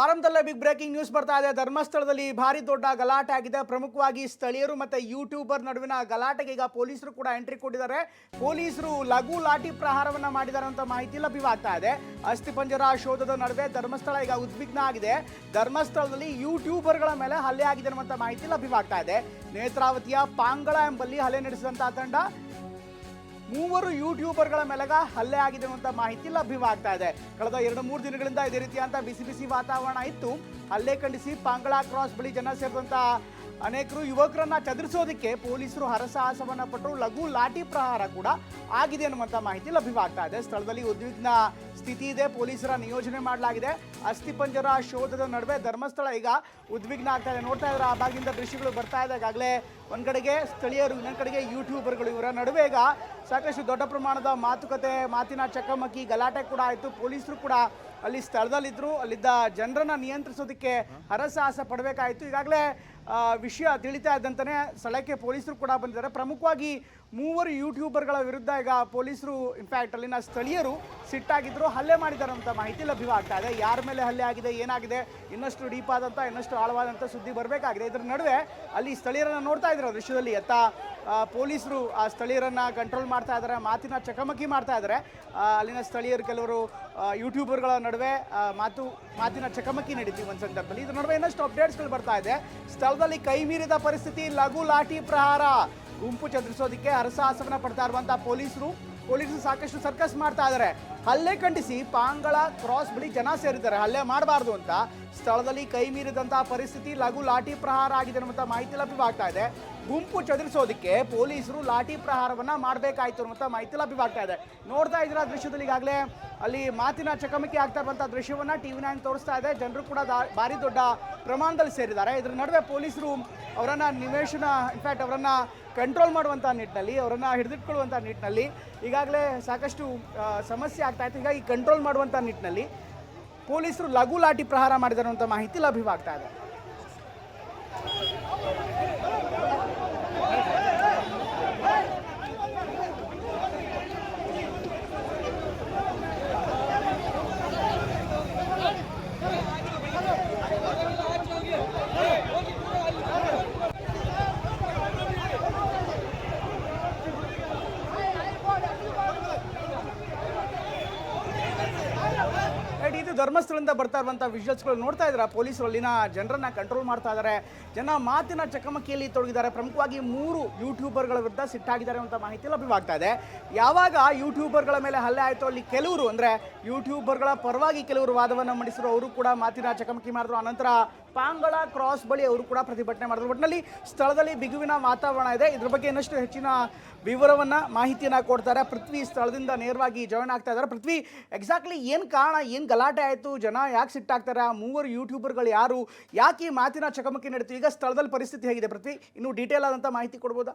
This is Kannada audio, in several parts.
ಆರಂಭದಲ್ಲೇ ಬಿಗ್ ಬ್ರೇಕಿಂಗ್ ನ್ಯೂಸ್ ಬರ್ತಾ ಇದೆ. ಧರ್ಮಸ್ಥಳದಲ್ಲಿ ಭಾರಿ ದೊಡ್ಡ ಗಲಾಟೆ ಆಗಿದೆ. ಪ್ರಮುಖವಾಗಿ ಸ್ಥಳೀಯರು ಮತ್ತೆ ಯೂಟ್ಯೂಬರ್ ನಡುವಿನ ಗಲಾಟೆಗೆ ಈಗ ಪೊಲೀಸರು ಕೂಡ ಎಂಟ್ರಿ ಕೊಟ್ಟಿದ್ದಾರೆ. ಪೊಲೀಸರು ಲಘು ಲಾಠಿ ಪ್ರಹಾರವನ್ನ ಮಾಡಿದ್ದಾರೆ ಅಂತ ಮಾಹಿತಿ ಲಭ್ಯವಾಗ್ತಾ ಇದೆ. ಅಸ್ಥಿಪಂಜರ ಶೋಧದ ನಡುವೆ ಧರ್ಮಸ್ಥಳ ಈಗ ಉದ್ವಿಗ್ನ ಆಗಿದೆ. ಧರ್ಮಸ್ಥಳದಲ್ಲಿ ಯೂಟ್ಯೂಬರ್ಗಳ ಮೇಲೆ ಹಲ್ಲೆ ಆಗಿದೆ ಅನ್ನುವಂಥ ಮಾಹಿತಿ ಲಭ್ಯವಾಗ್ತಾ ಇದೆ. ನೇತ್ರಾವತಿಯ ಪಾಂಗಳ ಎಂಬಲ್ಲಿ ಹಲ್ಲೆ ನಡೆಸಿದಂತಹ ತಂಡ ಮೂವರು ಯೂಟ್ಯೂಬರ್ಗಳ ಮೇಲೆಗ ಹಲ್ಲೆ ಆಗಿದೆ ಅನ್ನುವಂಥ ಮಾಹಿತಿ ಲಭ್ಯವಾಗ್ತಾ ಇದೆ. ಕಳೆದ ಎರಡು ಮೂರು ದಿನಗಳಿಂದ ಇದೇ ರೀತಿಯಾದಂಥ ಬಿಸಿ ಬಿಸಿ ವಾತಾವರಣ ಇತ್ತು. ಹಲ್ಲೆ ಖಂಡಿಸಿ ಪಾಂಗಳ ಕ್ರಾಸ್ ಬಳಿ ಜನ ಸೇರಿದಂಥ ಅನೇಕರು ಯುವಕರನ್ನ ಚದುರಿಸೋದಕ್ಕೆ ಪೊಲೀಸರು ಹರಸಾಹಸವನ್ನು ಪಟ್ಟರು ಲಘು ಲಾಠಿ ಪ್ರಹಾರ ಕೂಡ ಆಗಿದೆ ಅನ್ನುವಂಥ ಮಾಹಿತಿ ಲಭ್ಯವಾಗ್ತಾ ಇದೆ. ಸ್ಥಳದಲ್ಲಿ ಉದ್ವಿಗ್ನ ಸ್ಥಿತಿ ಇದೆ. ಪೊಲೀಸರ ನಿಯೋಜನೆ ಮಾಡಲಾಗಿದೆ. ಅಸ್ಥಿಪಂಜರ ಶೋಧದ ನಡುವೆ ಧರ್ಮಸ್ಥಳ ಈಗ ಉದ್ವಿಗ್ನ ಆಗ್ತಾ ಇದೆ. ನೋಡ್ತಾ ಇದ್ರೆ ಆ ಭಾಗದಿಂದ ದೃಶ್ಯಗಳು ಬರ್ತಾ ಇದೆ. ಈಗಾಗಲೇ ಒಂದ್ ಕಡೆಗೆ ಸ್ಥಳೀಯರು ಇನ್ನೊಂದ್ ಕಡೆಗೆ ಯೂಟ್ಯೂಬರ್ಗಳು ಇವರ ನಡುವೆ ಈಗ ಸಾಕಷ್ಟು ದೊಡ್ಡ ಪ್ರಮಾಣದ ಮಾತುಕತೆ, ಮಾತಿನ ಚಕಮಕಿ, ಗಲಾಟೆ ಕೂಡ ಆಯಿತು. ಪೊಲೀಸರು ಕೂಡ ಅಲ್ಲಿ ಸ್ಥಳದಲ್ಲಿದ್ದರು ಅಲ್ಲಿದ್ದ ಜನರನ್ನು ನಿಯಂತ್ರಿಸೋದಕ್ಕೆ ಹರಸಾಹಸ ಪಡಬೇಕಾಯಿತು. ಈಗಾಗಲೇ ವಿಷಯ ತಿಳಿತಾ ಇದ್ದಂತಲೇ ಸ್ಥಳಕ್ಕೆ ಪೊಲೀಸರು ಕೂಡ ಬಂದಿದ್ದಾರೆ. ಪ್ರಮುಖವಾಗಿ ಮೂವರು ಯೂಟ್ಯೂಬರ್ಗಳ ವಿರುದ್ಧ ಈಗ ಪೊಲೀಸರು ಇನ್ಫ್ಯಾಕ್ಟ್ ಅಲ್ಲಿನ ಸ್ಥಳೀಯರು ಸಿಟ್ಟಾಗಿದ್ದರು ಹಲ್ಲೆ ಮಾಡಿದ್ದಾರೆ ಅಂತ ಮಾಹಿತಿ ಲಭ್ಯವಾಗ್ತಾ ಇದೆ. ಯಾರ ಮೇಲೆ ಹಲ್ಲೆ ಆಗಿದೆ, ಏನಾಗಿದೆ, ಇನ್ನಷ್ಟು ಡೀಪ್ ಆದಂಥ ಇನ್ನಷ್ಟು ಆಳವಾದಂಥ ಸುದ್ದಿ ಬರಬೇಕಾಗಿದೆ. ಇದರ ನಡುವೆ ಅಲ್ಲಿ ಸ್ಥಳೀಯರನ್ನು ನೋಡ್ತಾ ಇದ್ದಾರೆ ದೃಶ್ಯದಲ್ಲಿ. ಎತ್ತ ಪೊಲೀಸರು ಆ ಸ್ಥಳೀಯರನ್ನು ಕಂಟ್ರೋಲ್ ಮಾಡ್ತಾ ಇದ್ದಾರೆ ಮಾತಿನ ಚಕಮಕಿ ಮಾಡ್ತಾ ಇದ್ದಾರೆ ಅಲ್ಲಿನ ಸ್ಥಳೀಯರು ಕೆಲವರು ಯೂಟ್ಯೂಬರ್ಗಳ ನಡುವೆ ಮಾತು, ಮಾತಿನ ಚಕಮಕಿ ನಡೀತೀವಿ ಒಂದು ಸಂದರ್ಭದಲ್ಲಿ. ಇದ್ರ ನಡುವೆ ಇನ್ನಷ್ಟು ಅಪ್ಡೇಟ್ಸ್ಗಳು ಬರ್ತಾ ಇದೆ. ಸ್ಥಳದಲ್ಲಿ ಕೈ ಮೀರಿದ ಪರಿಸ್ಥಿತಿ, ಲಘು ಲಾಠಿ ಪ್ರಹಾರ. ಗುಂಪು ಚದುರಿಸೋದಕ್ಕೆ ಹರಸಾಹಸವನ್ನು ಪಡ್ತಾ ಇರುವಂಥ ಪೊಲೀಸರು ಪೊಲೀಸರು ಸಾಕಷ್ಟು ಸರ್ಕಸ್ ಮಾಡ್ತಾ ಇದ್ದಾರೆ ಹಲ್ಲೆ ಖಂಡಿಸಿ ಪಾಂಗಳ ಕ್ರಾಸ್ ಬಳಿ ಜನ ಸೇರಿದ್ದಾರೆ. ಹಲ್ಲೆ ಮಾಡಬಾರ್ದು ಅಂತ ಸ್ಥಳದಲ್ಲಿ ಕೈ ಮೀರಿದಂತಹ ಪರಿಸ್ಥಿತಿ ಲಘು ಲಾಠಿ ಪ್ರಹಾರ ಆಗಿದೆ ಅನ್ನುವಂಥ ಮಾಹಿತಿ ಲಭ್ಯವಾಗ್ತಾ ಇದೆ. ಗುಂಪು ಚದುರಿಸೋದಕ್ಕೆ ಪೊಲೀಸರು ಲಾಠಿ ಪ್ರಹಾರವನ್ನ ಮಾಡಬೇಕಾಯ್ತು ಅನ್ನುವಂಥ ಮಾಹಿತಿ ಲಭ್ಯವಾಗ್ತಾ ಇದೆ. ನೋಡ್ತಾ ಇದ್ದೀರಾ ದೃಶ್ಯದಲ್ಲಿ ಈಗಾಗಲೇ ಅಲ್ಲಿ ಮಾತಿನ ಚಕಮಕಿ ಆಗ್ತಾ ಇರುವಂಥ ದೃಶ್ಯವನ್ನ ಟಿವಿ ನೈನ್ ತೋರಿಸ್ತಾ ಇದೆ. ಜನರು ಕೂಡ ಭಾರಿ ದೊಡ್ಡ ಪ್ರಮಾಣದಲ್ಲಿ ಸೇರಿದ್ದಾರೆ. ಇದರ ನಡುವೆ ಪೊಲೀಸರು ಅವರನ್ನ ನಿವೇಶನ ಇನ್ಫ್ಯಾಕ್ಟ್ ಅವರನ್ನ ಕಂಟ್ರೋಲ್ ಮಾಡುವಂಥ ನಿಟ್ಟಿನಲ್ಲಿ, ಅವರನ್ನ ಹಿಡಿದಿಟ್ಕೊಳ್ಳುವಂಥ ನಿಟ್ಟಿನಲ್ಲಿ ಈಗಾಗಲೇ ಸಾಕಷ್ಟು ಸಮಸ್ಯೆ ಆಗ್ತಾ ಇತ್ತು. ಹೀಗಾಗಿ ಕಂಟ್ರೋಲ್ ಮಾಡುವಂಥ ನಿಟ್ಟಿನಲ್ಲಿ ಪೊಲೀಸರು ಲಘು ಲಾಠಿ ಪ್ರಹಾರ ಮಾಡಿದರು ಅಂತ ಮಾಹಿತಿ ಲಭ್ಯವಾಗ್ತಾ ಇದೆ. ಇದು ಧರ್ಮಸ್ಥಳದಿಂದ ಬರ್ತಾ ಇರುವಂಥ ವಿಜುವಲ್ಸ್ಗಳು ನೋಡ್ತಾ ಇದ್ದಾರೆ? ಪೊಲೀಸರು ಅಲ್ಲಿನ ಜನರನ್ನ ಕಂಟ್ರೋಲ್ ಮಾಡ್ತಾ ಇದ್ದಾರೆ. ಜನ ಮಾತಿನ ಚಕಮಕಿಯಲ್ಲಿ ತೊಡಗಿದ್ದಾರೆ. ಪ್ರಮುಖವಾಗಿ ಮೂರು ಯೂಟ್ಯೂಬರ್ಗಳ ವಿರುದ್ಧ ಸಿಟ್ಟಾಗಿದ್ದಾರೆ ಅಂತ ಮಾಹಿತಿ ಲಭ್ಯವಾಗ್ತಾ ಇದೆ. ಯಾವಾಗ ಯೂಟ್ಯೂಬರ್ಗಳ ಮೇಲೆ ಹಲ್ಲೆ ಆಯಿತು ಅಲ್ಲಿ ಕೆಲವರು ಅಂದರೆ ಯೂಟ್ಯೂಬರ್ಗಳ ಪರವಾಗಿ ಕೆಲವರು ವಾದವನ್ನು ಮಂಡಿಸಿದ್ರು, ಅವರು ಕೂಡ ಮಾತಿನ ಚಕಮಕಿ ಮಾಡಿದ್ರು. ಅನಂತರ ಪಾಂಗಳ ಕ್ರಾಸ್ ಬಳಿ ಅವರು ಕೂಡ ಪ್ರತಿಭಟನೆ ಮಾಡಿದ್ರು. ಒಟ್ಟಿನಲ್ಲಿ ಸ್ಥಳದಲ್ಲಿ ಬಿಗುವಿನ ವಾತಾವರಣ ಇದೆ. ಇದ್ರ ಬಗ್ಗೆ ಇನ್ನಷ್ಟು ಹೆಚ್ಚಿನ ವಿವರವನ್ನ ಮಾಹಿತಿಯನ್ನು ಕೊಡ್ತಾರೆ. ಪೃಥ್ವಿ ಸ್ಥಳದಿಂದ ನೇರವಾಗಿ ಜಾಯ್ನ್ ಆಗ್ತಾ ಇದ್ದಾರೆ. ಪೃಥ್ವಿ ಎಕ್ಸಾಕ್ಟ್ಲಿ ಏನು ಕಾರಣ, ಏನು ಗಲಾಟೆ ಆಯಿತು? ಜನ ಯಾಕೆ ಸಿಟ್ಟಾಗ್ತಾರೆ? ಆ ಮೂವರು ಯೂಟ್ಯೂಬರ್ಗಳು ಯಾರು? ಯಾಕೆ ಈ ಮಾತಿನ ಚಕಮಕಿ ನಡೀತು ಈಗ ಸ್ಥಳದಲ್ಲಿ ಪರಿಸ್ಥಿತಿ ಹೇಗಿದೆ ಪೃಥ್ವಿ? ಇನ್ನು ಡೀಟೇಲ್ ಆದಂಥ ಮಾಹಿತಿ ಕೊಡ್ಬೋದಾ?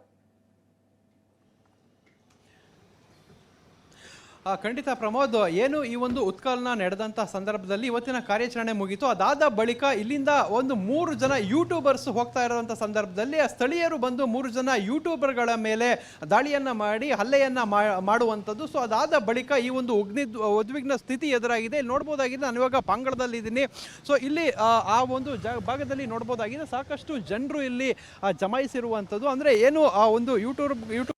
ಖಂಡಿತ ಪ್ರಮೋದ್ ಏನು ಈ ಒಂದು ಉತ್ಕಲನ ನಡೆದಂತಹ ಸಂದರ್ಭದಲ್ಲಿ ಇವತ್ತಿನ ಕಾರ್ಯಾಚರಣೆ ಮುಗಿತು. ಅದಾದ ಬಳಿಕ ಇಲ್ಲಿಂದ ಒಂದು ಮೂರು ಜನ ಯೂಟ್ಯೂಬರ್ಸ್ ಹೋಗ್ತಾ ಇರುವಂತಹ ಸಂದರ್ಭದಲ್ಲಿ ಸ್ಥಳೀಯರು ಬಂದು ಮೂರು ಜನ ಯೂಟ್ಯೂಬರ್ಗಳ ಮೇಲೆ ದಾಳಿಯನ್ನ ಮಾಡಿ ಹಲ್ಲೆಯನ್ನ ಮಾಡುವಂಥದ್ದು. ಸೊ ಅದಾದ ಬಳಿಕ ಈ ಒಂದು ಉಗ್ನಿ ಉದ್ವಿಗ್ನ ಸ್ಥಿತಿ ಎದುರಾಗಿದೆ. ಇಲ್ಲಿ ನೋಡ್ಬೋದಾಗಿದೆ ನಾನು ಇವಾಗ ಪಂಗಡದಲ್ಲಿ ಇದ್ದೀನಿ. ಸೊ ಇಲ್ಲಿ ಆ, ಒಂದು ಜ ಭಾಗದಲ್ಲಿ ನೋಡ್ಬೋದಾಗಿದೆ ಸಾಕಷ್ಟು ಜನರು ಇಲ್ಲಿ ಜಮಾಯಿಸಿರುವಂಥದ್ದು. ಅಂದರೆ ಏನು ಆ ಒಂದು ಯೂಟ್ಯೂಬ್ ಯೂಟ್ಯೂಬ್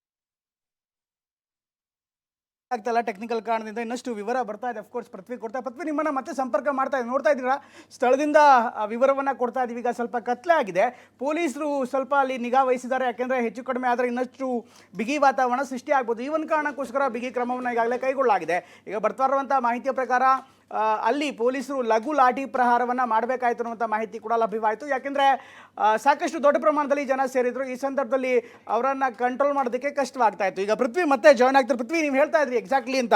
ಆಗ್ತಲ್ಲ ಟೆಕ್ನಿಕಲ್ ಕಾರಣದಿಂದ ಇನ್ನಷ್ಟು ವಿವರ ಬರ್ತಾ ಇದೆ. ಅಫ್ಕೋರ್ಸ್ ಪೃಥ್ವಿ ಕೊಡ್ತಾ ಪೃಥ್ವಿ ನಿಮ್ಮನ್ನ ಮತ್ತೆ ಸಂಪರ್ಕ ಮಾಡ್ತಾ ಇದೆ. ನೋಡ್ತಾ ಇದ್ದೀರಾ? ಸ್ಥಳದಿಂದ ವಿವರವನ್ನು ಕೊಡ್ತಾ ಇದ್ದೀವಿ ಈಗ ಸ್ವಲ್ಪ ಕತ್ಲೆ ಆಗಿದೆ. ಪೊಲೀಸರು ಸ್ವಲ್ಪ ಅಲ್ಲಿ ನಿಗಾ ವಹಿಸಿದ್ದಾರೆ. ಯಾಕೆಂದರೆ ಹೆಚ್ಚು ಕಡಿಮೆ ಆದರೆ ಇನ್ನಷ್ಟು ಬಿಗಿ ವಾತಾವರಣ ಸೃಷ್ಟಿ ಆಗ್ಬೋದು. ಈ ಒಂದು ಕಾರಣಕ್ಕೋಸ್ಕರ ಬಿಗಿ ಕ್ರಮವನ್ನು ಈಗಾಗಲೇ ಕೈಗೊಳ್ಳಲಾಗಿದೆ. ಈಗ ಬರ್ತಾ ಇರುವಂಥ ಮಾಹಿತಿಯ ಪ್ರಕಾರ ಅಲ್ಲಿ ಪೊಲೀಸರು ಲಘು ಲಾಠಿ ಪ್ರಹಾರವನ್ನು ಮಾಡಬೇಕಾಯ್ತು ಅನ್ನುವಂಥ ಮಾಹಿತಿ ಕೂಡ ಲಭ್ಯವಾಯಿತು. ಯಾಕೆಂದರೆ ಸಾಕಷ್ಟು ದೊಡ್ಡ ಪ್ರಮಾಣದಲ್ಲಿ ಜನ ಸೇರಿದ್ರು. ಈ ಸಂದರ್ಭದಲ್ಲಿ ಅವರನ್ನು ಕಂಟ್ರೋಲ್ ಮಾಡೋದಕ್ಕೆ ಕಷ್ಟವಾಗ್ತಾ ಇತ್ತು ಈಗ ಪೃಥ್ವಿ ಮತ್ತೆ ಜಾಯ್ನ್ ಆಗ್ತಾರೆ. ಪೃಥ್ವಿ, ನೀವು ಹೇಳ್ತಾ ಇದ್ರಿ ಎಕ್ಸಾಕ್ಟ್ಲಿ ಅಂತ.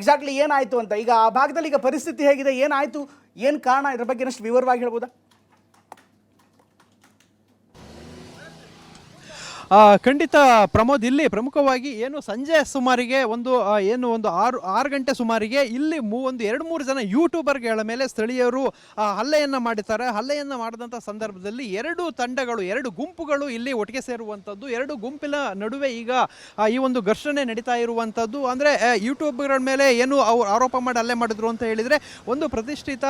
ಎಕ್ಸಾಕ್ಟ್ಲಿ ಏನಾಯಿತು ಅಂತ. ಈಗ ಆ ಭಾಗದಲ್ಲಿ ಈಗ ಪರಿಸ್ಥಿತಿ ಹೇಗಿದೆ, ಏನಾಯಿತು, ಏನು ಕಾರಣ, ಇದ್ರ ಬಗ್ಗೆ ವಿವರವಾಗಿ ಹೇಳ್ಬೋದಾ? ಖಂಡಿತ ಪ್ರಮೋದ್ ಇಲ್ಲಿ ಪ್ರಮುಖವಾಗಿ ಏನು ಸಂಜೆ ಸುಮಾರಿಗೆ ಒಂದು ಏನು ಒಂದು ಆರು ಆರು ಗಂಟೆ ಸುಮಾರಿಗೆ ಇಲ್ಲಿ ಮೂ, ಒಂದು ಎರಡು ಮೂರು ಜನ ಯೂಟ್ಯೂಬರ್ಗಳ ಮೇಲೆ ಸ್ಥಳೀಯರು ಹಲ್ಲೆಯನ್ನು ಮಾಡಿದ್ದಾರೆ. ಹಲ್ಲೆಯನ್ನು ಮಾಡಿದಂಥ ಸಂದರ್ಭದಲ್ಲಿ ಎರಡು ತಂಡಗಳು, ಎರಡು ಗುಂಪುಗಳು ಇಲ್ಲಿ ಒಟ್ಟಿಗೆ ಸೇರುವಂಥದ್ದು ಎರಡು ಗುಂಪಿನ ನಡುವೆ ಈಗ ಈ ಒಂದು ಘರ್ಷಣೆ ನಡೀತಾ ಇರುವಂಥದ್ದು ಅಂದರೆ ಯೂಟ್ಯೂಬ್ಗಳ ಮೇಲೆ ಏನು ಅವ್ರು ಆರೋಪ ಮಾಡಿ ಹಲ್ಲೆ ಮಾಡಿದ್ರು ಅಂತ ಹೇಳಿದರೆ, ಒಂದು ಪ್ರತಿಷ್ಠಿತ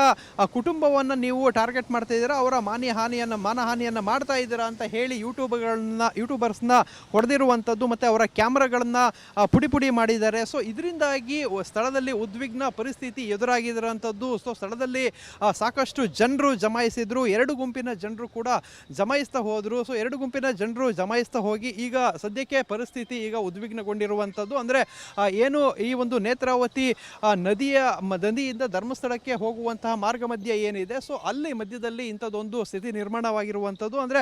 ಕುಟುಂಬವನ್ನು ನೀವು ಟಾರ್ಗೆಟ್ ಮಾಡ್ತಾ ಇದ್ದೀರಾ? ಅವರ ಮಾನಿ ಹಾನಿಯನ್ನು, ಮಾನಹಾನಿಯನ್ನು ಮಾಡ್ತಾ ಇದ್ದೀರಾ ಅಂತ ಹೇಳಿ ಯೂಟ್ಯೂಬ್ಗಳನ್ನ ಯೂಟ್ಯೂಬರ್ಸ್ನ ಹೊಡೆದಿರುವಂಥದ್ದು ಮತ್ತು ಅವರ ಕ್ಯಾಮ್ರಾಗಳನ್ನು ಪುಡಿ ಪುಡಿ ಮಾಡಿದ್ದಾರೆ. ಸೊ ಇದರಿಂದಾಗಿ ಸ್ಥಳದಲ್ಲಿ ಉದ್ವಿಗ್ನ ಪರಿಸ್ಥಿತಿ ಎದುರಾಗಿರುವಂಥದ್ದು. ಸೊ ಸ್ಥಳದಲ್ಲಿ ಸಾಕಷ್ಟು ಜನರು ಜಮಾಯಿಸಿದ್ರು. ಎರಡು ಗುಂಪಿನ ಜನರು ಕೂಡ ಜಮಾಯಿಸ್ತಾ ಹೋದರು. ಸೊ ಎರಡು ಗುಂಪಿನ ಜನರು ಜಮಾಯಿಸ್ತಾ ಹೋಗಿ ಈಗ ಸದ್ಯಕ್ಕೆ ಪರಿಸ್ಥಿತಿ ಈಗ ಉದ್ವಿಗ್ನಗೊಂಡಿರುವಂಥದ್ದು. ಅಂದರೆ ಏನು ಈ ಒಂದು ನೇತ್ರಾವತಿ ನದಿಯ ನದಿಯಿಂದ ಧರ್ಮಸ್ಥಳಕ್ಕೆ ಹೋಗುವಂತಹ ಮಾರ್ಗ ಮಧ್ಯೆ ಏನಿದೆ? ಸೊ ಅಲ್ಲಿ ಮಧ್ಯದಲ್ಲಿ ಇಂಥದ್ದೊಂದು ಸ್ಥಿತಿ ನಿರ್ಮಾಣವಾಗಿರುವಂಥದ್ದು. ಅಂದರೆ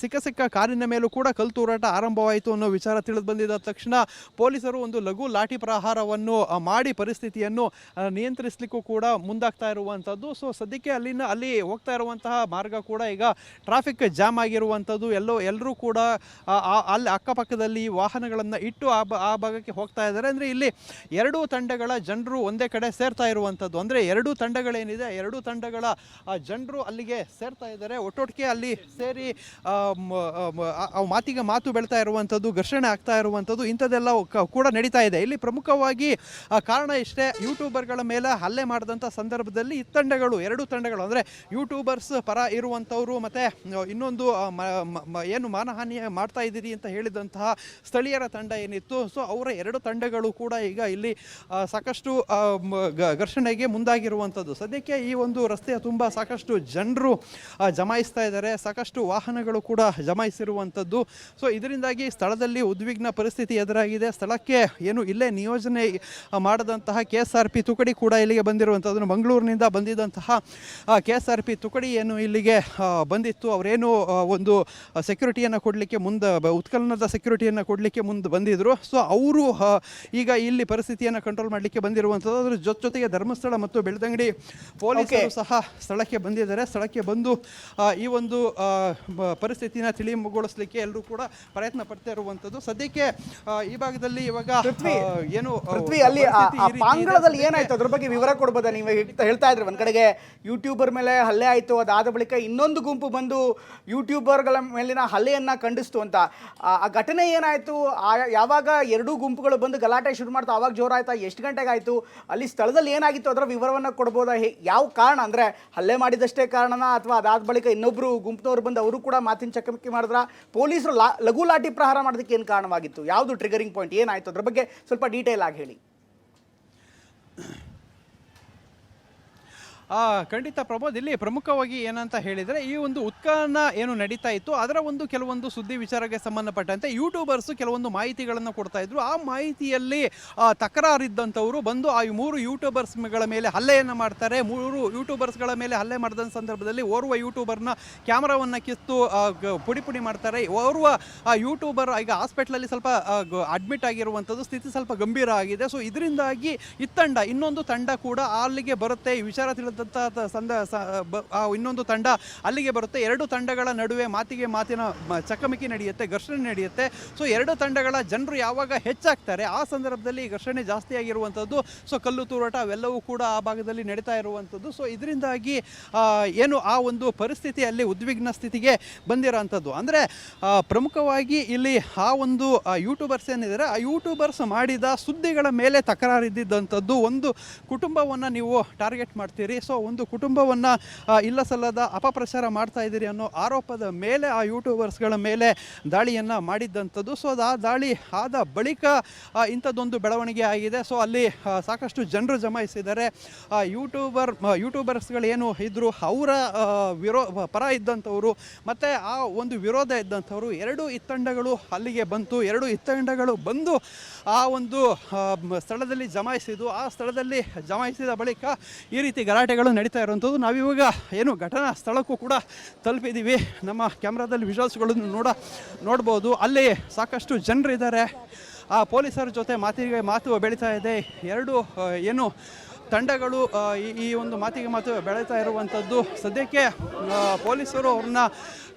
ಸಿಕ್ಕ ಸಿಕ್ಕ ಕಾರಿನ ಮೇಲೂ ಕೂಡ ಕಲ್ಲು ತೂರಾಟ ಆರಂಭವಾಯಿತು ಅನ್ನೋ ವಿಚಾರ ತಿಳಿದು ಬಂದಿದ ತಕ್ಷಣ ಪೊಲೀಸರು ಒಂದು ಲಘು ಲಾಠಿ ಪ್ರಹಾರವನ್ನು ಮಾಡಿ ಪರಿಸ್ಥಿತಿಯನ್ನು ನಿಯಂತ್ರಿಸಲಿಕ್ಕೂ ಕೂಡ ಮುಂದಾಗ್ತಾ ಇರುವಂಥದ್ದು ಸೊ ಸದ್ಯಕ್ಕೆ ಅಲ್ಲಿನ ಅಲ್ಲಿ ಹೋಗ್ತಾ ಇರುವಂತಹ ಮಾರ್ಗ ಕೂಡ ಈಗ ಟ್ರಾಫಿಕ್ ಜಾಮ್ ಆಗಿರುವಂಥದ್ದು ಎಲ್ಲೋ ಎಲ್ಲರೂ ಕೂಡ ಅಲ್ಲಿ ಅಕ್ಕಪಕ್ಕದಲ್ಲಿ ವಾಹನಗಳನ್ನು ಇಟ್ಟು ಆ ಆ ಭಾಗಕ್ಕೆ ಹೋಗ್ತಾ ಇದ್ದಾರೆ. ಅಂದರೆ ಇಲ್ಲಿ ಎರಡೂ ತಂಡಗಳ ಜನರು ಒಂದೇ ಕಡೆ ಸೇರ್ತಾ ಇರುವಂಥದ್ದು ಅಂದರೆ ಎರಡೂ ತಂಡಗಳೇನಿದೆ ಎರಡೂ ತಂಡಗಳ ಜನರು ಅಲ್ಲಿಗೆ ಸೇರ್ತಾ ಇದ್ದಾರೆ. ಒಟ್ಟೊಟ್ಟಿಗೆ ಅಲ್ಲಿ ಸೇರಿ ಆ, ಮಾತು ಬೆಳ್ತಾ ಇರುವಂಥದ್ದು, ಘರ್ಷಣೆ ಆಗ್ತಾ ಇರುವಂಥದ್ದು, ಇಂಥದ್ದೆಲ್ಲ ಕೂಡ ನಡೀತಾ ಇದೆ. ಇಲ್ಲಿ ಪ್ರಮುಖವಾಗಿ ಕಾರಣ ಇಷ್ಟೇ ಯೂಟ್ಯೂಬರ್ಗಳ ಮೇಲೆ ಹಲ್ಲೆ ಮಾಡಿದಂಥ ಸಂದರ್ಭದಲ್ಲಿ ಈ ತಂಡಗಳು ಎರಡು ತಂಡಗಳು, ಅಂದರೆ ಯೂಟ್ಯೂಬರ್ಸ್ ಪರ ಇರುವಂಥವರು ಮತ್ತು ಇನ್ನೊಂದು ಏನು ಮಾನಹಾನಿ ಮಾಡ್ತಾ ಇದ್ದೀರಿ ಅಂತ ಹೇಳಿದಂತಹ ಸ್ಥಳೀಯರ ತಂಡ ಏನಿತ್ತು, ಸೊ ಅವರ ಎರಡು ತಂಡಗಳು ಕೂಡ ಈಗ ಇಲ್ಲಿ ಸಾಕಷ್ಟು ಘರ್ಷಣೆಗೆ ಮುಂದಾಗಿರುವಂಥದ್ದು. ಸದ್ಯಕ್ಕೆ ಈ ಒಂದು ರಸ್ತೆಯ ತುಂಬ ಸಾಕಷ್ಟು ಜನರು ಜಮಾಯಿಸ್ತಾ ಇದ್ದಾರೆ. ಸಾಕಷ್ಟು ವಾಹನಗಳು ಕೂಡ ಜಮಾಯಿಸಿರುವಂಥದ್ದು. ಸೊ ಇದರಿಂದಾಗಿ ಸ್ಥಳದಲ್ಲಿ ಉದ್ವಿಗ್ನ ಪರಿಸ್ಥಿತಿ ಎದುರಾಗಿದೆ. ಸ್ಥಳಕ್ಕೆ ಏನು ಇಲ್ಲೇ ನಿಯೋಜನೆ ಮಾಡದಂತಹ ಕೆ ಎಸ್ ಆರ್ ಪಿ ತುಕಡಿ ಕೂಡ ಇಲ್ಲಿಗೆ ಬಂದಿರುವಂಥದ್ದನ್ನು ಮಂಗಳೂರಿನಿಂದ ಬಂದಿದ್ದಂತಹ ಕೆ ಎಸ್ ಆರ್ ಪಿ ತುಕಡಿ ಏನು ಇಲ್ಲಿಗೆ ಬಂದಿತ್ತು. ಅವರೇನು ಒಂದು ಸೆಕ್ಯೂರಿಟಿಯನ್ನು ಕೊಡಲಿಕ್ಕೆ ಮುಂದೆ ಉತ್ಕಲನದ ಸೆಕ್ಯೂರಿಟಿಯನ್ನು ಕೊಡಲಿಕ್ಕೆ ಮುಂದೆ ಬಂದಿದ್ದರು ಸೊ ಅವರು ಈಗ ಇಲ್ಲಿ ಪರಿಸ್ಥಿತಿಯನ್ನು ಕಂಟ್ರೋಲ್ ಮಾಡಲಿಕ್ಕೆ ಬಂದಿರುವಂಥದ್ದು ಅದ್ರ ಜೊತೆ ಜೊತೆಗೆ ಧರ್ಮಸ್ಥಳ ಮತ್ತು ಬೆಳ್ದಂಗಡಿ ಪೊಲೀಸರು ಸಹ ಸ್ಥಳಕ್ಕೆ ಬಂದಿದ್ದಾರೆ. ಸ್ಥಳಕ್ಕೆ ಬಂದು ಈ ಒಂದು ಪರಿಸ್ಥಿತಿನ ತಿಳಿಮುಗೊಳಿಸಲಿಕ್ಕೆ ಎಲ್ಲರೂ ಕೂಡ ಪ್ರಯತ್ನ ಪಡ್ತಾ ಇರುವಂಥದ್ದು ಸದ್ಯಕ್ಕೆ ಈ ಭಾಗದಲ್ಲಿ ಇವಾಗ ಏನು ಪೃಥ್ವಿ ಅಲ್ಲಿ ಪಾಂಗಳದಲ್ಲಿ ಏನಾಯ್ತು? ಅದ್ರ ಬಗ್ಗೆ ವಿವರ ಕೊಡ್ಬೋದಾ? ನೀವು ಹೇಳ್ತಾ- ಇದ್ರಿ. ಒಂದ್ ಕಡೆಗೆ ಯೂಟ್ಯೂಬರ್ ಮೇಲೆ ಹಲ್ಲೆ ಆಯ್ತು ಅದಾದ ಬಳಿಕ ಇನ್ನೊಂದು ಗುಂಪು ಬಂದು ಯೂಟ್ಯೂಬರ್ಗಳ ಮೇಲಿನ ಹಲ್ಲೆಯನ್ನ ಖಂಡಿಸ್ತು ಅಂತ. ಆ ಘಟನೆ ಏನಾಯ್ತು? ಯಾವಾಗ ಎರಡೂ ಗುಂಪುಗಳು ಬಂದು ಗಲಾಟೆ ಶುರು ಮಾಡ್ತಾ? ಅವಾಗ ಜೋರಾಯ್ತಾ? ಎಷ್ಟು ಗಂಟೆಗೆ ಆಯ್ತು? ಅಲ್ಲಿ ಸ್ಥಳದಲ್ಲಿ ಏನಾಗಿತ್ತು? ಅದರ ವಿವರವನ್ನ ಕೊಡ್ಬೋದಾ? ಯಾವ ಕಾರಣ? ಅಂದ್ರೆ ಹಲ್ಲೆ ಮಾಡಿದಷ್ಟೇ ಕಾರಣನ? ಅಥವಾ ಅದಾದ ಬಳಿಕ ಇನ್ನೊಬ್ರು ಗುಂಪಿನವ್ರು ಬಂದು ಅವರು ಕೂಡ ಮಾತಿನ ಚಕಮಕಿ ಮಾಡಿದ್ರ? ಪೊಲೀಸರು ಲಾ ಲಘು ಲಾಠಿ ಪ್ರಹಾರ ಮಾಡೋದಕ್ಕೆ ಏನು ಕಾರಣವಾಗಿತ್ತು? ಯಾವುದು ಟ್ರಿಗರಿಂಗ್ ಪಾಯಿಂಟ್ ಏನಾಯಿತು? ಅದ್ರ ಬಗ್ಗೆ ಸ್ವಲ್ಪ ಡೀಟೇಲ್ ಆಗಿ ಹೇಳಿ. ಖಂಡಿತ ಪ್ರಮೋದ್ ಇಲ್ಲಿ ಪ್ರಮುಖವಾಗಿ ಏನಂತ ಹೇಳಿದರೆ ಈ ಒಂದು ಉತ್ಖನನ ಏನು ನಡೀತಾ ಇತ್ತು ಅದರ ಒಂದು ಕೆಲವೊಂದು ಸುದ್ದಿ ವಿಚಾರಕ್ಕೆ ಸಂಬಂಧಪಟ್ಟಂತೆ ಯೂಟ್ಯೂಬರ್ಸ್ ಕೆಲವೊಂದು ಮಾಹಿತಿಗಳನ್ನು ಕೊಡ್ತಾ ಇದ್ರು. ಆ ಮಾಹಿತಿಯಲ್ಲಿ ತಕರಾರಿದ್ದಂಥವರು ಬಂದು ಆ ಮೂರು ಯೂಟ್ಯೂಬರ್ಸ್ಗಳ ಮೇಲೆ ಹಲ್ಲೆಯನ್ನು ಮಾಡ್ತಾರೆ. ಮೂರು ಯೂಟ್ಯೂಬರ್ಸ್ಗಳ ಮೇಲೆ ಹಲ್ಲೆ ಮಾಡಿದ ಸಂದರ್ಭದಲ್ಲಿ ಓರ್ವ ಯೂಟ್ಯೂಬರ್ನ ಕ್ಯಾಮ್ರಾವನ್ನು ಕಿತ್ತು ಪುಡಿ ಪುಡಿ ಮಾಡ್ತಾರೆ. ಓರ್ವ ಆ, ಯೂಟ್ಯೂಬರ್ ಈಗ ಹಾಸ್ಪಿಟ್ಲಲ್ಲಿ ಸ್ವಲ್ಪ ಅಡ್ಮಿಟ್ ಆಗಿರುವಂಥದ್ದು ಸ್ಥಿತಿ ಸ್ವಲ್ಪ ಗಂಭೀರ ಆಗಿದೆ. ಸೊ ಇದರಿಂದಾಗಿ ಇತ್ತಂಡ ಇನ್ನೊಂದು ತಂಡ ಕೂಡ ಅಲ್ಲಿಗೆ ಬರುತ್ತೆ. ಈ ವಿಚಾರ ತಿಳಿದಂಥ ತ- ಸಂದ ಇನ್ನೊಂದು ತಂಡ ಅಲ್ಲಿಗೆ ಬರುತ್ತೆ. ಎರಡು ತಂಡಗಳ ನಡುವೆ ಮಾತಿಗೆ ಮಾತಿನ ಚಕಮಕಿ ನಡೆಯುತ್ತೆ, ಘರ್ಷಣೆ ನಡೆಯುತ್ತೆ. ಸೊ ಎರಡು ತಂಡಗಳ ಜನರು ಯಾವಾಗ ಹೆಚ್ಚಾಗ್ತಾರೆ, ಆ ಸಂದರ್ಭದಲ್ಲಿ ಘರ್ಷಣೆ ಜಾಸ್ತಿ ಆಗಿರುವಂಥದ್ದು ಸೊ ಕಲ್ಲು ತೂರಾಟ ಅವೆಲ್ಲವೂ ಕೂಡ ಆ ಭಾಗದಲ್ಲಿ ನಡೀತಾ ಇರುವಂಥದ್ದು. ಸೊ ಇದರಿಂದಾಗಿ ಏನು ಆ ಒಂದು ಪರಿಸ್ಥಿತಿ ಅಲ್ಲಿ ಉದ್ವಿಗ್ನ ಸ್ಥಿತಿಗೆ ಬಂದಿರೋಂಥದ್ದು ಅಂದರೆ ಪ್ರಮುಖವಾಗಿ ಇಲ್ಲಿ ಆ ಒಂದು ಯೂಟ್ಯೂಬರ್ಸ್ ಏನಿದ್ದಾರೆ, ಆ ಯೂಟ್ಯೂಬರ್ಸ್ ಮಾಡಿದ ಸುದ್ದಿಗಳ ಮೇಲೆ ತಕರಾರಿದ್ದಂಥದ್ದು ಒಂದು ಕುಟುಂಬವನ್ನು ನೀವು ಟಾರ್ಗೆಟ್ ಮಾಡ್ತೀರಿ. ಸೊ ಒಂದು ಕುಟುಂಬವನ್ನು ಇಲ್ಲ ಸಲ್ಲದ ಅಪಪ್ರಚಾರ ಮಾಡ್ತಾ ಇದ್ದೀರಿ ಅನ್ನೋ ಆರೋಪದ ಮೇಲೆ ಆ ಯೂಟ್ಯೂಬರ್ಸ್ಗಳ ಮೇಲೆ ದಾಳಿಯನ್ನು ಮಾಡಿದ್ದಂಥದ್ದು. ಸೊ ಆ ದಾಳಿ ಆದ ಬಳಿಕ ಇಂಥದ್ದೊಂದು ಬೆಳವಣಿಗೆ ಆಗಿದೆ. ಸೊ ಅಲ್ಲಿ ಸಾಕಷ್ಟು ಜನರು ಜಮಾಯಿಸಿದ್ದಾರೆ. ಯೂಟ್ಯೂಬರ್ ಯೂಟ್ಯೂಬರ್ಸ್ಗಳೇನು ಇದ್ದರು ಅವರ ವಿರೋ, ಪರ ಇದ್ದಂಥವರು ಮತ್ತು ಆ ಒಂದು ವಿರೋಧ ಇದ್ದಂಥವರು ಎರಡು ಇತ್ತಂಡಗಳು ಅಲ್ಲಿಗೆ ಬಂತು. ಎರಡು ಇತ್ತಂಡಗಳು ಬಂದು ಆ ಒಂದು ಸ್ಥಳದಲ್ಲಿ ಜಮಾಯಿಸಿದ್ದು. ಆ ಸ್ಥಳದಲ್ಲಿ ಜಮಾಯಿಸಿದ ಬಳಿಕ ಈ ರೀತಿ ಗಲಾಟೆಗಳು ನಡೀತಾ ಇರುವಂಥದ್ದು. ನಾವಿವಾಗ ಏನು ಘಟನಾ ಸ್ಥಳಕ್ಕೂ ಕೂಡ ತಲುಪಿದ್ದೀವಿ ನಮ್ಮ ಕ್ಯಾಮ್ರಾದಲ್ಲಿ ವಿಜುವಲ್ಸ್ಗಳನ್ನು ನೋಡ, ನೋಡ್ಬೋದು. ಅಲ್ಲಿ ಸಾಕಷ್ಟು ಜನರಿದ್ದಾರೆ ಆ ಪೊಲೀಸರ ಜೊತೆ ಮಾತಿಗೆ ಮಾತು ಬೆಳೀತಾ ಇದೆ. ಎರಡು ಏನು ತಂಡಗಳು ಈ- ಒಂದು ಮಾತಿಗೆ ಮಾತು ಬೆಳೀತಾ ಇರುವಂಥದ್ದು. ಸದ್ಯಕ್ಕೆ ಪೊಲೀಸರು ಅವ್ರನ್ನ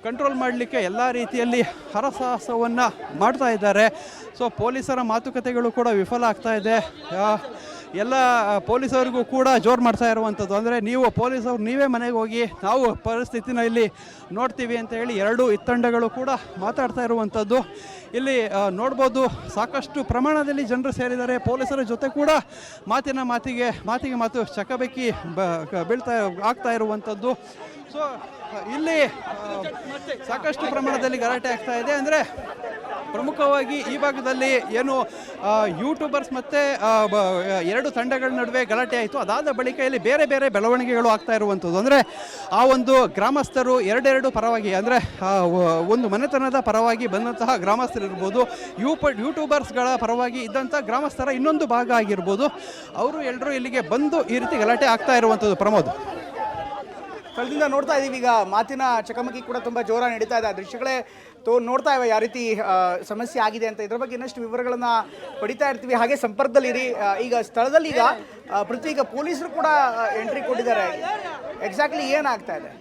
ಕಂಟ್ರೋಲ್ ಮಾಡಲಿಕ್ಕೆ ಎಲ್ಲ ರೀತಿಯಲ್ಲಿ ಹರಸಾಹಸವನ್ನು ಮಾಡ್ತಾ ಇದ್ದಾರೆ. ಸೊ, ಪೊಲೀಸರ ಮಾತುಕತೆಗಳು ಕೂಡ ವಿಫಲ ಆಗ್ತಾ ಇದೆ. ಎಲ್ಲ ಪೊಲೀಸವರಿಗೂ ಕೂಡ ಜೋರು ಮಾಡ್ತಾ ಇರುವಂಥದ್ದು. ಅಂದರೆ ನೀವು ಪೊಲೀಸವ್ರು ನೀವೇ ಮನೆಗೆ ಹೋಗಿ ನಾವು ಪರಿಸ್ಥಿತಿನ ಇಲ್ಲಿ ನೋಡ್ತೀವಿ ಅಂತ ಹೇಳಿ ಎರಡು ಇತ್ತಂಡಗಳು ಕೂಡ ಮಾತಾಡ್ತಾ ಇರುವಂಥದ್ದು. ಇಲ್ಲಿ ನೋಡ್ಬೋದು ಸಾಕಷ್ಟು ಪ್ರಮಾಣದಲ್ಲಿ ಜನರು ಸೇರಿದ್ದಾರೆ. ಪೊಲೀಸರ ಜೊತೆ ಕೂಡ ಮಾತಿನ ಮಾತಿಗೆ ಮಾತಿಗೆ ಮಾತು ಚಕಬೆಕ್ಕಿ ಬ ಬೀಳ್ತಾ, ಆಗ್ತಾ ಇರುವಂಥದ್ದು. ಸೊ ಇಲ್ಲಿ ಸಾಕಷ್ಟು ಪ್ರಮಾಣದಲ್ಲಿ ಗಲಾಟೆ ಆಗ್ತಾ ಇದೆ. ಅಂದರೆ ಪ್ರಮುಖವಾಗಿ ಈ ಭಾಗದಲ್ಲಿ ಏನು ಯೂಟ್ಯೂಬರ್ಸ್ ಮತ್ತು ಎರಡು ತಂಡಗಳ ನಡುವೆ ಗಲಾಟೆ ಆಯಿತು. ಅದಾದ ಬಳಿಕ ಇಲ್ಲಿ ಬೇರೆ ಬೇರೆ ಬೆಳವಣಿಗೆಗಳು ಆಗ್ತಾ ಇರುವಂಥದ್ದು. ಅಂದರೆ ಆ ಒಂದು ಗ್ರಾಮಸ್ಥರು ಎರಡೆರಡು ಪರವಾಗಿ, ಅಂದರೆ ಒಂದು ಮನೆತನದ ಪರವಾಗಿ ಬಂದಂತಹ ಗ್ರಾಮಸ್ಥರು ಇರ್ಬೋದು ಯೂಪ ಯೂಟ್ಯೂಬರ್ಸ್ಗಳ ಪರವಾಗಿ ಇದ್ದಂಥ ಗ್ರಾಮಸ್ಥರ ಇನ್ನೊಂದು ಭಾಗ ಆಗಿರ್ಬೋದು. ಅವರು ಎಲ್ಲರೂ ಇಲ್ಲಿಗೆ ಬಂದು ಈ ರೀತಿ ಗಲಾಟೆ ಆಗ್ತಾ ಇರುವಂಥದ್ದು. ಪ್ರಮೋದ್. ಸ್ಥಳದಿಂದ ನೋಡ್ತಾ ಇದ್ದೀವಿ ಈಗ ಮಾತಿನ ಚಕಮಕಿ ಕೂಡ ತುಂಬ ಜೋರ ನಡೀತಾ ಇದೆ ಆ ದೃಶ್ಯಗಳೇ ತೋ ನೋಡ್ತಾ ಇವೆ ಯಾವ ರೀತಿ ಸಮಸ್ಯೆ ಆಗಿದೆ ಅಂತ ಇದ್ರ ಬಗ್ಗೆ ಇನ್ನಷ್ಟು ವಿವರಗಳನ್ನ ಪಡಿತಾ ಇರ್ತೀವಿ ಹಾಗೆ ಸಂಪರ್ಕದಲ್ಲಿರಿ ಈಗ ಸ್ಥಳದಲ್ಲಿ ಈಗ ಪ್ರತಿ ಪೃಥ್ವಿ ಈಗ ಪೊಲೀಸರು ಕೂಡ ಎಂಟ್ರಿ ಕೊಟ್ಟಿದ್ದಾರೆ ಎಕ್ಸಾಕ್ಟ್ಲಿ ಏನಾಗ್ತಾ ಇದೆ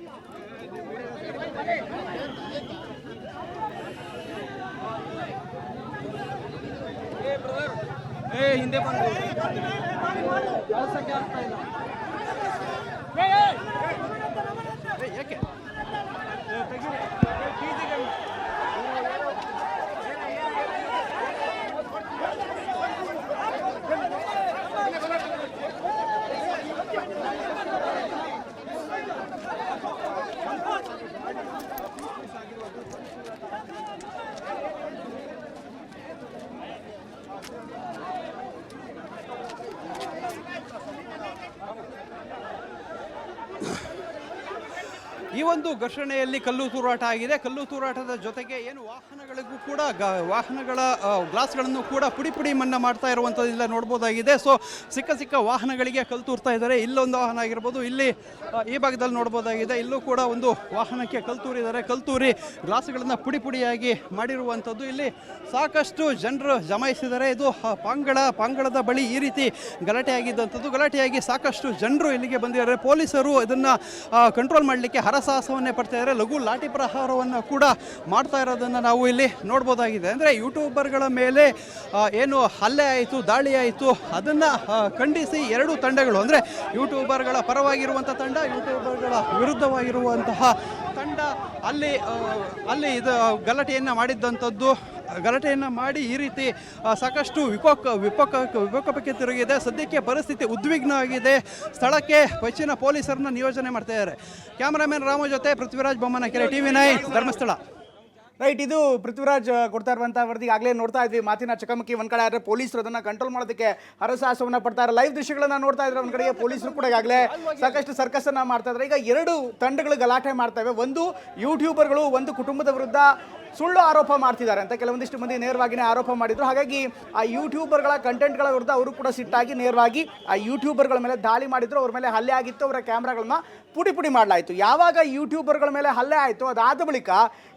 ಯಾಕೆ ಈ ಒಂದು ಘರ್ಷಣೆಯಲ್ಲಿ ಕಲ್ಲು ತೂರಾಟ ಆಗಿದೆ. ಕಲ್ಲು ತೂರಾಟದ ಜೊತೆಗೆ ಏನು ವಾಹನಗಳಿಗೂ ಕೂಡ ವಾಹನಗಳ ಗ್ಲಾಸ್ಗಳನ್ನು ಕೂಡ ಪುಡಿ ಪುಡಿ ಮನ್ನ ಮಾಡ್ತಾ ಇರುವಂಥದ್ದಿಲ್ಲ ನೋಡ್ಬೋದಾಗಿದೆ. ಸೊ ಸಿಕ್ಕ ಸಿಕ್ಕ ವಾಹನಗಳಿಗೆ ಕಲ್ಲು ತೂರ್ತಾ ಇದ್ದಾರೆ. ಇಲ್ಲೊಂದು ವಾಹನ ಆಗಿರ್ಬೋದು, ಇಲ್ಲಿ ಈ ಭಾಗದಲ್ಲಿ ನೋಡ್ಬೋದಾಗಿದೆ. ಇಲ್ಲೂ ಕೂಡ ಒಂದು ವಾಹನಕ್ಕೆ ಕಲ್ಲು ತೂರಿದ್ದಾರೆ. ಕಲ್ಲು ತೂರಿ ಗ್ಲಾಸ್ಗಳನ್ನು ಪುಡಿ ಪುಡಿಯಾಗಿ ಮಾಡಿರುವಂಥದ್ದು. ಇಲ್ಲಿ ಸಾಕಷ್ಟು ಜನರು ಜಮಾಯಿಸಿದ್ದಾರೆ. ಇದು ಪಾಂಗಳ ಪಾಂಗಳದ ಬಳಿ ಈ ರೀತಿ ಗಲಾಟೆ ಆಗಿದ್ದಂಥದ್ದು ಗಲಾಟೆಯಾಗಿ ಸಾಕಷ್ಟು ಜನರು ಇಲ್ಲಿಗೆ ಬಂದಿದ್ದಾರೆ. ಪೊಲೀಸರು ಇದನ್ನು ಕಂಟ್ರೋಲ್ ಮಾಡಲಿಕ್ಕೆ ಹರಸಾಹಸವನ್ನೇ ಪಡ್ತಾ ಇದ್ದಾರೆ. ಲಘು ಲಾಠಿ ಪ್ರಹಾರವನ್ನು ಕೂಡ ಮಾಡ್ತಾ ಇರೋದನ್ನು ನಾವು ಇಲ್ಲಿ ನೋಡ್ಬೋದಾಗಿದೆ. ಅಂದರೆ ಯೂಟ್ಯೂಬರ್ಗಳ ಮೇಲೆ ಏನು ಹಲ್ಲೆ ಆಯಿತು, ದಾಳಿ ಆಯಿತು, ಅದನ್ನು ಖಂಡಿಸಿ ಎರಡು ತಂಡಗಳು. ಅಂದರೆ ಯೂಟ್ಯೂಬರ್ಗಳ ಪರವಾಗಿರುವಂಥ ತಂಡ, ಯೂಟ್ಯೂಬರ್ಗಳ ವಿರುದ್ಧವಾಗಿರುವಂತಹ ತಂಡ. ಅಲ್ಲಿ ಅಲ್ಲಿ ಇದು ಗಲಾಟೆಯನ್ನು ಮಾಡಿದ್ದಂಥದ್ದು ಗಲಾಟೆಯನ್ನು ಮಾಡಿ ಈ ರೀತಿ ಸಾಕಷ್ಟು ವಿಕೋಪ ವಿಪಕ, ವಿಕೋಪಕ್ಕೆ ತಿರುಗಿದೆ. ಸದ್ಯಕ್ಕೆ ಪರಿಸ್ಥಿತಿ ಉದ್ವಿಗ್ನ ಆಗಿದೆ. ಸ್ಥಳಕ್ಕೆ ಹೆಚ್ಚಿನ ಪೊಲೀಸರನ್ನ ನಿಯೋಜನೆ ಮಾಡ್ತಾ ಇದ್ದಾರೆ. ಕ್ಯಾಮರಾಮನ್ ರಾಮು ಜೊತೆ Prithviraj Bommanakere TV nine Dharmasthala. Right, ಇದು ಪೃಥ್ವಿರಾಜ್ ಕೊಡ್ತಾ ಇರುವಂತಹ ವರದಿ ಆಗಲೇ ನೋಡ್ತಾ ಇದ್ವಿ. ಮಾತಿನ ಚಕಮಕಿ ಒಂದ್ ಕಡೆ ಆದ್ರೆ ಪೊಲೀಸರು ಅದನ್ನ ಕಂಟ್ರೋಲ್ ಮಾಡೋದಕ್ಕೆ ಹರಸಾಹಸವನ್ನ ಪಡ್ತಾರೆ ಲೈವ್ ದೃಶ್ಯಗಳನ್ನ ನೋಡ್ತಾ ಇದ್ರೆ ಒಂದ್ ಕಡೆಗೆ ಪೊಲೀಸರು ಕೂಡ ಈಗಾಗಲೇ ಸಾಕಷ್ಟು ಸರ್ಕಸ್ ಅನ್ನ ಮಾಡ್ತಾ ಇದ್ದಾರೆ. ಈಗ ಎರಡು ತಂಡಗಳು ಗಲಾಟೆ ಮಾಡ್ತವೆ ಒಂದು ಯೂಟ್ಯೂಬರ್ಗಳು ಒಂದು ಕುಟುಂಬದ ವಿರುದ್ಧ ಸುಳ್ಳು ಆರೋಪ ಮಾಡ್ತಿದ್ದಾರೆ ಅಂತ ಕೆಲವೊಂದಿಷ್ಟು ಮಂದಿ ನೇರವಾಗಿನೇ ಆರೋಪ ಮಾಡಿದ್ರು. ಹಾಗಾಗಿ ಆ ಯೂಟ್ಯೂಬರ್ಗಳ ಕಂಟೆಂಟ್ಗಳ ವಿರುದ್ಧ ಅವರು ಕೂಡ ಸಿಟ್ಟಾಗಿ ನೇರವಾಗಿ ಆ ಯೂಟ್ಯೂಬರ್ಗಳ ಮೇಲೆ ದಾಳಿ ಮಾಡಿದ್ರು. ಅವ್ರ ಮೇಲೆ ಹಲ್ಲೆ ಆಗಿತ್ತು. ಅವರ ಕ್ಯಾಮ್ರಾಗಳನ್ನ ಪುಡಿ ಪುಡಿ ಮಾಡಲಾಯಿತು. ಯಾವಾಗ ಯೂಟ್ಯೂಬರ್ಗಳ ಮೇಲೆ ಹಲ್ಲೆ ಆಯಿತು ಅದಾದ ಬಳಿಕ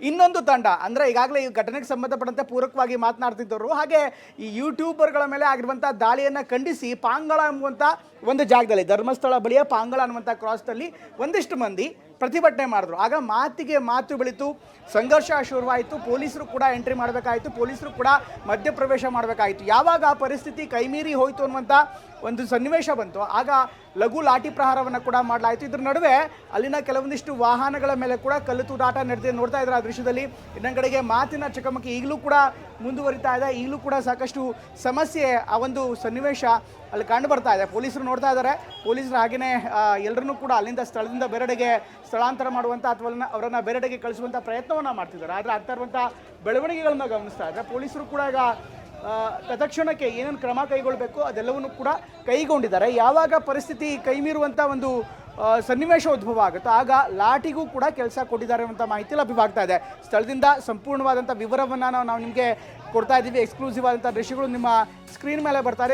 ಇನ್ನೊಂದು ತಂಡ, ಅಂದರೆ ಈಗಾಗಲೇ ಈ ಘಟನೆಗೆ ಸಂಬಂಧಪಟ್ಟಂತೆ ಪೂರಕವಾಗಿ ಮಾತನಾಡ್ತಿದ್ದವರು, ಹಾಗೆ ಈ ಯೂಟ್ಯೂಬರ್ಗಳ ಮೇಲೆ ಆಗಿರುವಂಥ ದಾಳಿಯನ್ನು ಖಂಡಿಸಿ ಪಾಂಗಳ ಎಂಬುವಂಥ ಒಂದು ಜಾಗದಲ್ಲಿ, ಧರ್ಮಸ್ಥಳ ಬಳಿಯ ಪಾಂಗಳ ಅನ್ನುವಂಥ ಕ್ರಾಸ್ನಲ್ಲಿ ಒಂದಿಷ್ಟು ಮಂದಿ ಪ್ರತಿಭಟನೆ ಮಾಡಿದ್ರು. ಆಗ ಮಾತಿಗೆ ಮಾತು ಬೆಳೀತು, ಸಂಘರ್ಷ ಶುರುವಾಯಿತು, ಪೊಲೀಸರು ಕೂಡ ಎಂಟ್ರಿ ಮಾಡಬೇಕಾಯಿತು, ಪೊಲೀಸರು ಕೂಡ ಮಧ್ಯಪ್ರವೇಶ ಮಾಡಬೇಕಾಯಿತು. ಯಾವಾಗ ಆ ಪರಿಸ್ಥಿತಿ ಕೈಮೀರಿ ಹೋಯಿತು ಅನ್ನುವಂಥ ಒಂದು ಸನ್ನಿವೇಶ ಬಂತು. ಆಗ ಲಘು ಲಾಠಿ ಪ್ರಹಾರವನ್ನು ಕೂಡ ಮಾಡಲಾಯಿತು. ಇದ್ರ ನಡುವೆ ಅಲ್ಲಿನ ಕೆಲವೊಂದಿಷ್ಟು ವಾಹನಗಳ ಮೇಲೆ ಕೂಡ ಕಲ್ಲು ತೂರಾಟ ನಡೆದಿದೆ ನೋಡ್ತಾ ಇದ್ದಾರೆ ಆ ದೃಶ್ಯದಲ್ಲಿ. ಇನ್ನೊಂದು ಕಡೆಗೆ ಮಾತಿನ ಚಕಮಕಿ ಈಗಲೂ ಕೂಡ ಮುಂದುವರಿತಾ ಇದೆ. ಈಗಲೂ ಕೂಡ ಸಾಕಷ್ಟು ಸಮಸ್ಯೆ ಆ ಒಂದು ಸನ್ನಿವೇಶ ಅಲ್ಲಿ ಕಂಡು ಬರ್ತಾ ಇದೆ. ಪೊಲೀಸರು ನೋಡ್ತಾ ಇದ್ದಾರೆ. ಪೊಲೀಸರು ಹಾಗೆಯೇ ಎಲ್ಲರನ್ನೂ ಕೂಡ ಅಲ್ಲಿಂದ ಸ್ಥಳದಿಂದ ಬೇರೆಡೆಗೆ ಸ್ಥಳಾಂತರ ಮಾಡುವಂಥ ಅಥವಾ ಅವರನ್ನು ಬೇರೆಡೆಗೆ ಕಳಿಸುವಂಥ ಪ್ರಯತ್ನವನ್ನು ಮಾಡ್ತಿದ್ದಾರೆ. ಆದರೆ ಆಗ್ತಾ ಇರುವಂಥ ಬೆಳವಣಿಗೆಗಳನ್ನ ಗಮನಿಸ್ತಾ ಇದ್ದಾರೆ. ಪೊಲೀಸರು ಕೂಡ ಈಗ ತತ್ಕ್ಷಣಕ್ಕೆ ಏನೇನು ಕ್ರಮ ಕೈಗೊಳ್ಳಬೇಕು ಅದೆಲ್ಲವನ್ನು ಕೂಡ ಕೈಗೊಂಡಿದ್ದಾರೆ. ಯಾವಾಗ ಪರಿಸ್ಥಿತಿ ಕೈಮೀರುವಂಥ ಒಂದು ಸನ್ನಿವೇಶ ಉದ್ಭವ ಆಗುತ್ತೋ ಆಗ ಲಾಟಿಗೂ ಕೂಡ ಕೆಲಸ ಕೊಟ್ಟಿದ್ದಾರೆ ಅಂತ ಮಾಹಿತಿ ಲಭ್ಯವಾಗ್ತಾ ಇದೆ. ಸ್ಥಳದಿಂದ ಸಂಪೂರ್ಣವಾದಂಥ ವಿವರವನ್ನು ನಾವು ನಿಮಗೆ ಕೊಡ್ತಾ ಇದ್ದೀವಿ. ಎಕ್ಸ್ಕ್ಲೂಸಿವ್ ಆದಂಥ ದೃಶ್ಯಗಳು ನಿಮ್ಮ ಸ್ಕ್ರೀನ್ ಮೇಲೆ ಬರ್ತಾ ಇದೆ